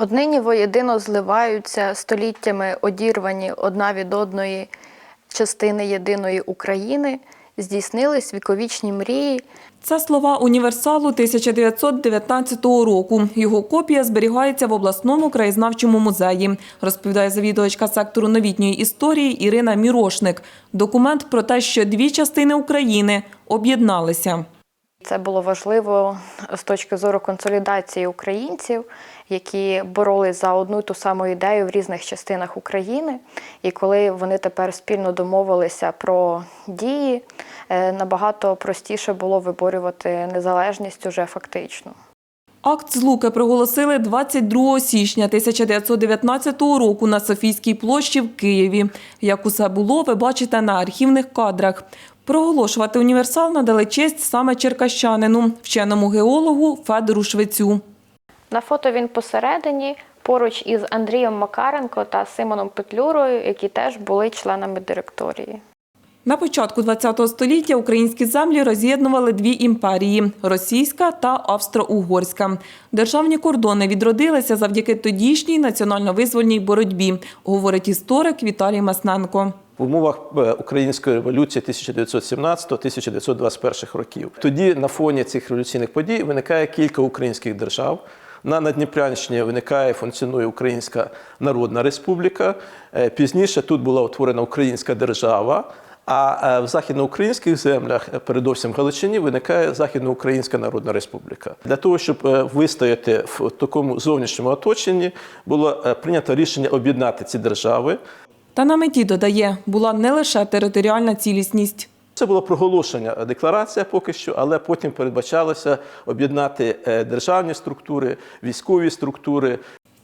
Однині воєдино зливаються століттями одірвані одна від одної частини єдиної України, здійснились віковічні мрії. Це слова універсалу 1919 року. Його копія зберігається в обласному краєзнавчому музеї, розповідає завідувачка сектору новітньої історії Ірина Мірошник. Документ про те, що дві частини України об'єдналися. Це було важливо з точки зору консолідації українців, які боролись за одну ту саму ідею в різних частинах України. І коли вони тепер спільно домовилися про дії, е, набагато простіше було виборювати незалежність уже фактично. Акт злуки проголосили 22 січня 1919 року на Софійській площі в Києві. Як усе було, ви бачите на архівних кадрах. Проголошувати універсал надали честь саме черкащанину, вченому геологу Федору Швецю. На фото він посередині, поруч із Андрієм Макаренко та Симоном Петлюрою, які теж були членами директорії. На початку ХХ століття українські землі роз'єднували дві імперії – російська та австро-угорська. Державні кордони відродилися завдяки тодішній національно-визвольній боротьбі, говорить історик Віталій Масненко. в умовах е, української революції 1917-1921 років. Тоді на фоні цих революційних подій виникає кілька українських держав. На Надніпрянщині виникає функціонує Українська Народна Республіка. Е, Пізніше тут була утворена Українська держава. А е, в західноукраїнських землях, е, передовсім в Галичині, виникає Західноукраїнська Народна Республіка. Для того, щоб е, вистояти в такому зовнішньому оточенні, було прийнято рішення об'єднати ці держави. Та на меті, додає, була не лише територіальна цілісність. Це було проголошення декларація поки що, але потім передбачалося об'єднати державні структури, військові структури.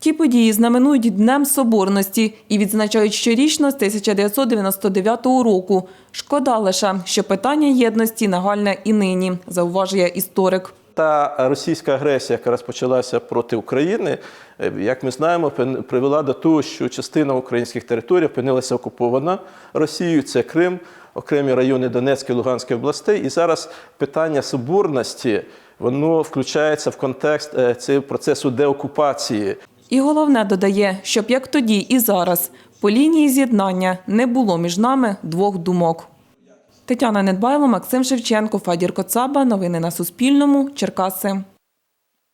Ті події знаменують Днем Соборності і відзначають щорічно з 1999 року. Шкода лише, що питання єдності нагальне і нині, зауважує історик. Та російська агресія, яка розпочалася проти України, е, як ми знаємо, привела до того, що частина українських територій опинилася окупована Росією. Це Крим, окремі райони Донецької, Луганської областей. І зараз питання соборності воно включається в контекст е, цього процесу деокупації. І головне додає, щоб як тоді і зараз по лінії з'єднання не було між нами двох думок. Тетяна Недбайло, Максим Шевченко, Фадір Коцаба. Новини на Суспільному. Черкаси.